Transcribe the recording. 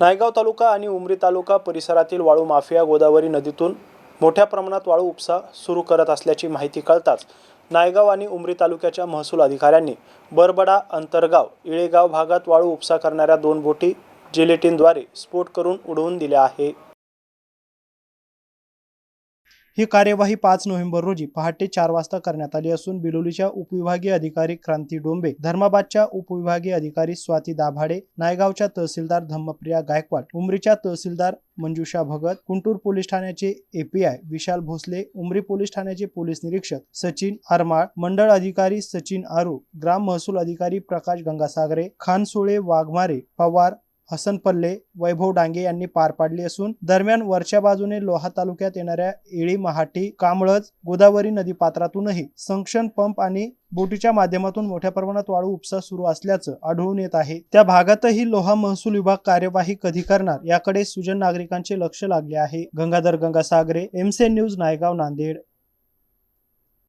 नायगाव तालुका आणि उमरी तालुका परिसरातील वाळू माफिया गोदावरी नदीतून मोठ्या प्रमाणात वाळू उपसा सुरू करत असल्याची माहिती कळताच नायगाव आणि उमरी तालुक्याच्या महसूल अधिकाऱ्यांनी बरबडा अंतरगाव इळेगाव भागात वाळू उपसा करणाऱ्या दोन बोटी जिलेटिनद्वारे स्फोट करून उडवून दिल्या आहे. ही कार्यवाही पाच नोव्हेंबर रोजी पहाटे चार वाजता करण्यात आली असून बिलोलीच्या उपविभागीय अधिकारी क्रांती डोंबे धर्माबादच्या उपविभागीय अधिकारी स्वाती दाभाडे नायगावच्या तहसीलदार धम्मप्रिया गायकवाड उमरीच्या तहसीलदार मंजुषा भगत कुंटूर पोलीस ठाण्याचे एपीआय विशाल भोसले उमरी पोलीस ठाण्याचे पोलीस निरीक्षक सचिन आरमाळ मंडळ अधिकारी सचिन आरू ग्राम महसूल अधिकारी प्रकाश गंगासागरे खानसुळे वाघमारे पवार हसन पल्ले वैभव डांगे यांनी पार पाडली असून दरम्यान वरच्या बाजूने लोहा तालुक्यात येणाऱ्या इळी महाटी कांबळज गोदावरी नदी पात्रातूनही संक्षण पंप आणि बोटीच्या माध्यमातून मोठ्या प्रमाणात वाळू उपसा सुरू असल्याचं आढळून येत आहे. त्या भागातही लोहा महसूल विभाग कार्यवाही कधी करणार याकडे सुजन नागरिकांचे लक्ष लागले आहे. गंगाधर गंगासागरे एमसे न्यूज नायगाव नांदेड.